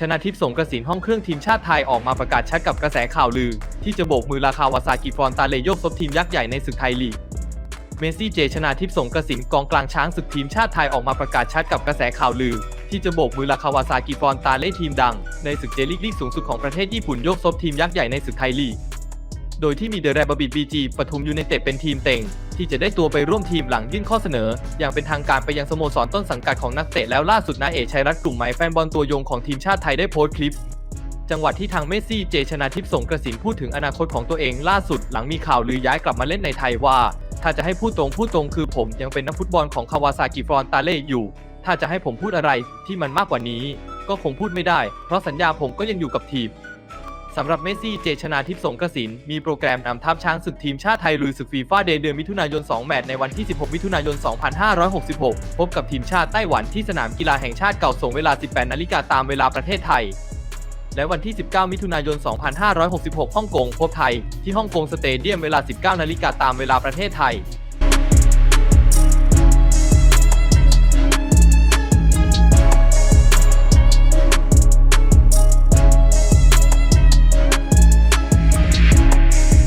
ชนะทิพย์สงกระสินห้องเครื่องทีมชาติไทยออกมาประกาศชัดกับกระแสข่าวลือ ที่จะโบกมือราคาวาซากิฟอนตาเลโยกซบทีมยักษ์ใหญ่ในศึกไทยลีก เมสซี่เจชนะทิพย์สงกระสินกองกลางช้างศึกทีมชาติไทยออกมาประกาศชัดกับกระแสข่าวลือ ที่จะโบกมือราคาวาซากิฟอนตาเล่ทีมดัง ในศึกเจลิกลีกสูงสุดของประเทศญี่ปุ่นโยกซบทีมยักษ์ใหญ่ในศึกไทยลีก โดยที่มีเดอะแรบบิทบีจีปทุมยูไนเต็ดเป็นทีมเต็ง ที่จะได้ตัวไปร่วมทีมหลังยื่นข้อเสนอ อย่างเป็นทางการไปยังสโมสรต้นสังกัดของนักเตะแล้วล่าสุดนาเอกชัยรัตน์กลุ่มหมายแฟนบอลตัวยงของทีมชาติไทยได้โพสต์คลิป จังหวัดที่ทางเมสซี่เจชนาทิพย์สงกระสินพูดถึงอนาคตของตัวเองล่าสุดหลังมีข่าวลือย้ายกลับมาเล่นในไทยว่า ถ้าจะให้พูดตรงพูดตรงคือผมยังเป็นนักฟุตบอลของคาวาซากิฟรอนตาเล่อยู่ ถ้าจะให้ผมพูดอะไรที่มันมากกว่านี้ ก็คงพูดไม่ได้ เพราะสัญญาผมก็ยังอยู่กับทีม สำหรับเมสซี่ เจชนาทิพย์สงกระสิน มีโปรแกรมนำทัพช้างศึกทีมชาติไทยลุยศึกฟีฟ่าเดย์เดือนมิถุนายน 2 แมตช์ในวันที่ 16 มิถุนายน 2566 พบกับทีมชาติไต้หวันที่สนามกีฬาแห่งชาติเก่าส่งเวลา 18 นาฬิกาตามเวลาประเทศไทย และวันที่ 19 มิถุนายน 2566 ฮ่องกงพบไทย ที่ฮ่องกงสเตเดียมเวลา 19 นาฬิกาตามเวลาประเทศไทย